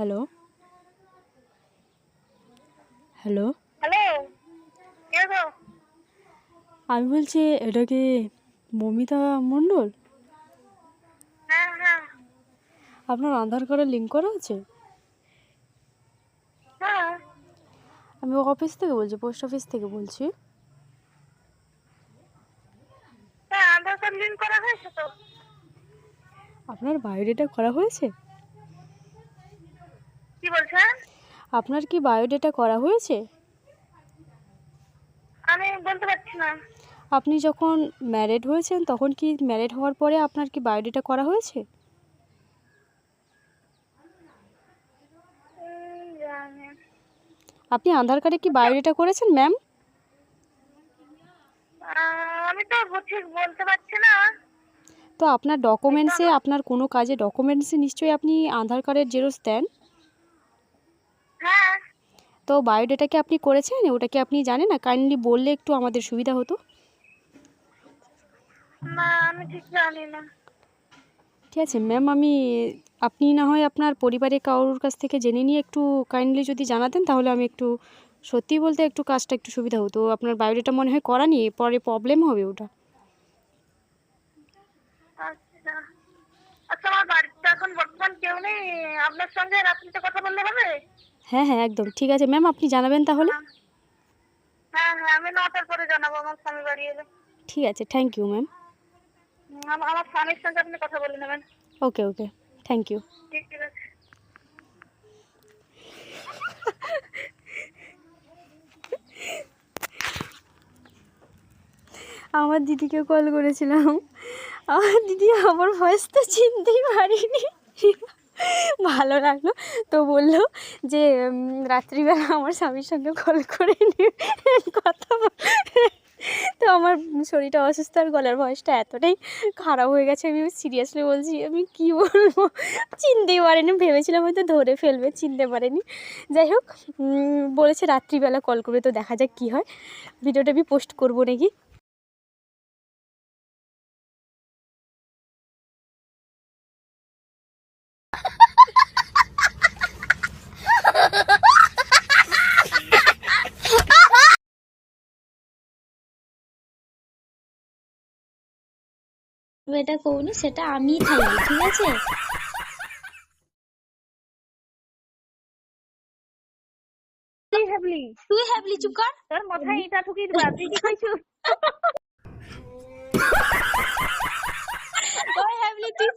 Hello. Hello. Hello আমি বলছি এটা কি মমিতা মণ্ডল? হ্যাঁ হ্যাঁ। আপনার আধার কার্ডে লিঙ্ক করা আছে? হ্যাঁ। আমি অফিস থেকে বলছি পোস্ট অফিস থেকে বলছি। হ্যাঁ আধার কার্ড লিঙ্ক করা হয়েছে তো? আপনার বায়োডেটা করা হয়েছে? কি বলছেন? আপনার কি বায়োডেটা করা হয়েছে? আমি বলতে পারছি না। আপনি যখন ম্যারেড হয়েছেন তখন কি ম্যারেড হওয়ার পরে আপনার কি বায়োডেটা করা হয়েছে। আপনি আধার কার্ডে কি বায়োডেটা করেছেন ম্যাম আমি তো ঠিক বলতে পারছি না। তো আপনার ডকুমেন্টসে আপনার কোনো কাজে ডকুমেন্টসে নিশ্চয়ই আপনি আধার কার্ডের জেরক্স দেন? তো বায়োডেটা কি আপনি করেছেন? ওটা কি আপনি জানেন না? কাইন্ডলি বললে একটু আমাদের সুবিধা হতো। না আমি ঠিক জানি না। ঠিক আছে ম্যাম আমি আপনি না হয় আপনার পরিবারের কারোর কাছ থেকে জেনে নিয়ে একটু কাইন্ডলি যদি জানাতেন তাহলে আমি একটু সত্যি বলতে একটু কাজটা একটু সুবিধা হতো। আপনার বায়োডেটা মনে হয় করা নিয়ে পরে প্রবলেম হবে ওটা। আচ্ছা। আচ্ছা আমার বাড়িতে এখন বর্তমান কেউ নেই। আপনার সঙ্গে রাত্রিতে কথা বললে হবে? হ্যাঁ হ্যাঁ একদম। ঠিক আছে ম্যাম আপনি জানাবেন তাহলে? হ্যাঁ হ্যাঁ আমি নটার পরে জানাব আমার স্বামী বাড়ি এলে। ঠিক আছে থ্যাংক ইউ ম্যাম আমার স্বামীর সঙ্গে আপনি কথা বলে নেবেন। ওকে ওকে থ্যাংক ইউ ঠিক আছে। আমার দিদিকে কল করেছিলাম। আমার দিদি আমার ভয়েস তো চিনতেই পারিনি। ভালো লাগল। তো বলল যে রাত্রিবেলা আমার স্বামীর সঙ্গে কল করে নিয়ে কথা তো আমার শরীরটা অসুস্থ আর গলার ভয়েসটা এতটাই খারাপ হয়ে গেছে। আমি সিরিয়াসলি বলছি, আমি কি বলব? চিনতেই পারিনি। ভেবেছিলাম হয়তো ধরে ফেলবে, চিনতে পারেনি। যাই হোক বলেছে রাত্রিবেলা কল করবে, তো দেখা যাক কী হয়। ভিডিওটা আমি পোস্ট করব নাকি? এটা কৌনি সেটা আমি থাকি ঠিক আছে? তুই ভাবলি? তুই হ্যাবলি চুপ কর। তোর মাথায় এটা ঠুকি দিবা তুই কি কইছু? ওই হ্যাবলি তুই